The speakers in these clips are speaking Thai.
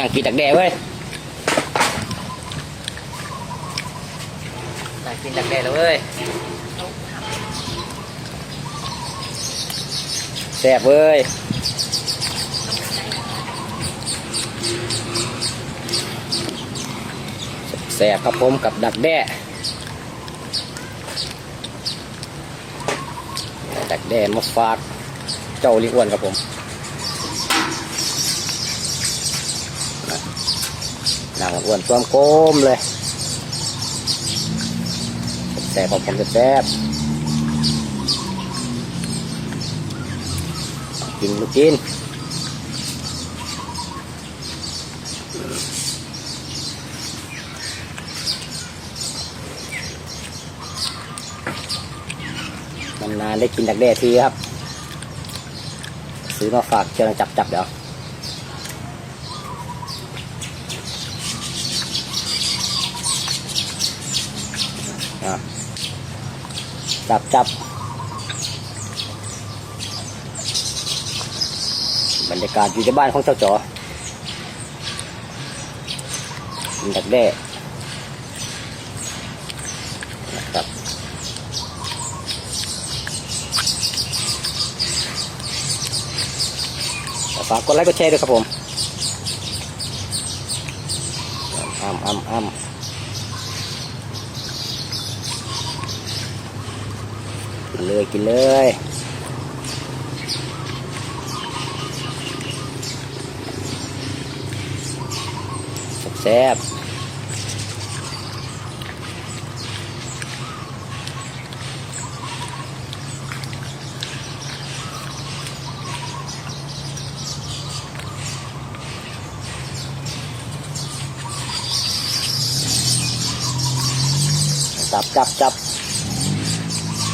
นั่งกินดักแด้เว้ยนั่งกินดักแด้แล้วเว้ยแซ่บเว้ยแซ่บครับผมกับดักแด้ดักแด้มาฝากเจ้าลิอ้วนครับผม นางอ้วนตัวมโกมเลยแซ่บของผมจะแซ่บกินลูกกินนานๆได้กินดักแด้ทีครับ ซื้อมาฝากเชิญจับจับเดี๋ยว จับจับบรรยากาศอยู่ในบ้านของเจ้าจ๋อกินดักแด้นะครับฝากกดไลค์กดแชร์ด้วยครับผมอ้ำอ้ำอ้ำ กินเลยกินเลยแซ่บจับจับจับ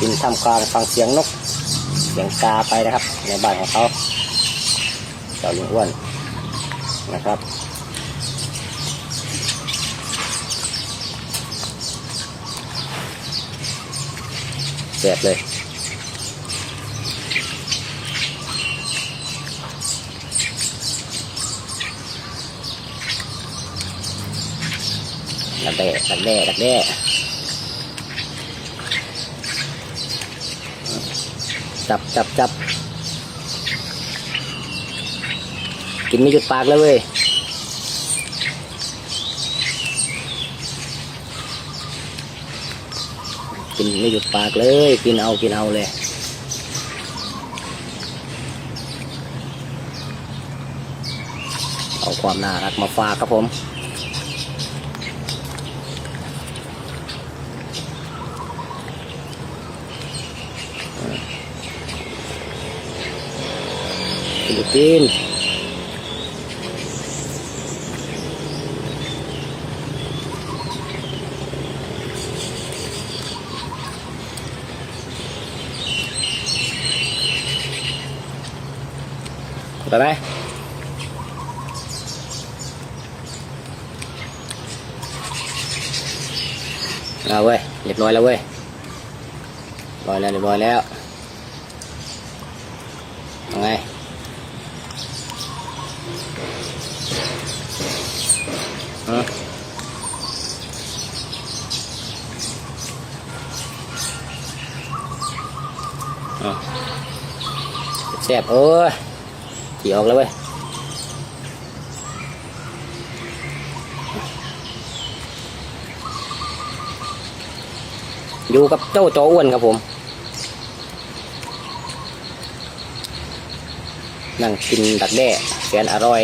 กินทำกลางฟังเสียงนก เสียงกาไปนะครับ ในบ้านของเขาเจ้าลุงอ้วนนะครับแซ่บเลยดักแด้ดักแด้ดักแด้ จับจับจับกินไม่หยุดปากเลยเว้ยกินไม่หยุดปากเลย กินเอากินเอาเลยเอาความน่ารักมาฝากครับผม ฟิลิปปินส์ไปไหมเอาเว้ยเรียบร้อยแล้วเว้ยเรียบร้อยแล้วเรียบร้อยแล้วยังไง ฮะอะ แซ่บเอ้ยขี่ออกแล้วเว้ยอยู่กับเจ้าจออ้วนครับผม นั่งกินดักแด้แสนอร่อย